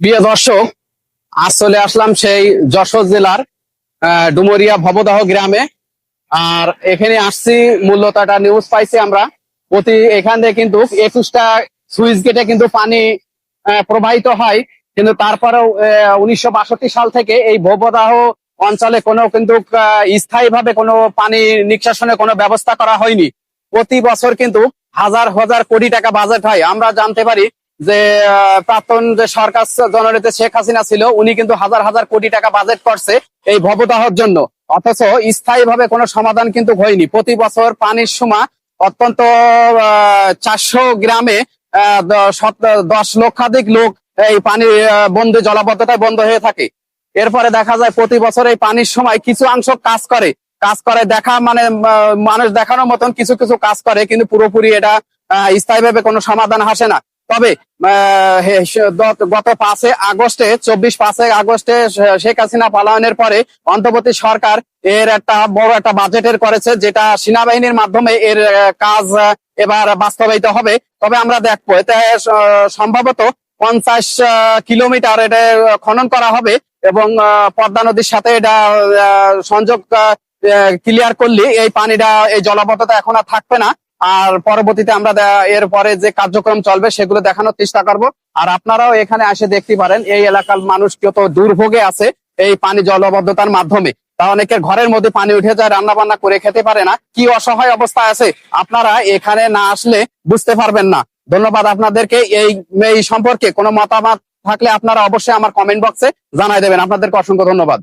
প্রিয় দর্শক, আজ চলে আসলাম সেই যশোর জেলার ডুমুরিয়া ভবদাহ গ্রামে। আর এখানে আসছি, মূলত একটা নিউজ পাইছি আমরা। প্রতি এখান থেকে কিন্তু একুশটা সুইচ গেটে কিন্তু পানি প্রবাহিত হয়। কিন্তু তারপরেও উনিশশো বাষট্টি সাল থেকে এই ভবদাহ অঞ্চলে কোনো কিন্তু স্থায়ী ভাবে কোনো পানি নিষ্কাশনের কোনো ব্যবস্থা করা হয়নি। প্রতি বছর কিন্তু হাজার হাজার কোটি টাকা বাজেট হয়। আমরা জানতে পারি যে প্রাক্তন যে সরকার জননেতা শেখ হাসিনা ছিল, উনি কিন্তু হাজার হাজার কোটি টাকা বাজেট করছে এই ভবদাহর জন্য। অথচ স্থায়ী ভাবে কোনো সমাধান কিন্তু হয়নি। প্রতি বছর পানির সময় অত্যন্ত চারশো গ্রামে দশ লক্ষাধিক লোক এই পানি বন্ধ জলাবদ্ধতায় বন্ধ হয়ে থাকে। এরপরে দেখা যায় প্রতি বছর এই পানির সময় কিছু অংশ কাজ করে। কাজ করে দেখা মানে মানুষ দেখানোর মতন কিছু কিছু কাজ করে, কিন্তু পুরোপুরি এটা স্থায়ীভাবে কোনো সমাধান আসে না। তবে গত- পাঁচে আগস্টে, চব্বিশ পাঁচে আগস্টে শেখ হাসিনা পালায়নের পরে অন্তর্বর্তী সরকার এর একটা বড় একটা বাজেটের করেছে, যেটা সেনাবাহিনীর মাধ্যমে এর কাজ এবার বাস্তবায়িত হবে। তবে আমরা দেখব, এতে সম্ভবত পঞ্চাশ কিলোমিটার এটা খনন করা হবে এবং পদ্মা নদীর সাথে এটা সংযোগ ক্লিয়ার করলে এই পানিটা, এই জলাবদ্ধতা এখন আর থাকবে না। আর পরবর্তীতে আমরা এর পরে যে কার্যক্রম চলবে সেগুলো দেখানোর চেষ্টা করব। আর আপনারাও এখানে এসে দেখতে পারেন, এই এলাকার মানুষ কত দুর্ভোগে আছে এই পানি জলবদ্ধতার মাধ্যমে। তা অনেকের ঘরের মধ্যে পানি উঠে যায় রান্না বান্না করে খেতে পারে না। কি অসহায় অবস্থা আছে, আপনারা এখানে না আসলে বুঝতে পারবেন না। ধন্যবাদ আপনাদেরকে। এই এই সম্পর্কে কোনো মতামত থাকলে আপনারা অবশ্যই আমার কমেন্ট বক্সে জানাই দেবেন। আপনাদেরকে অসংখ্য ধন্যবাদ।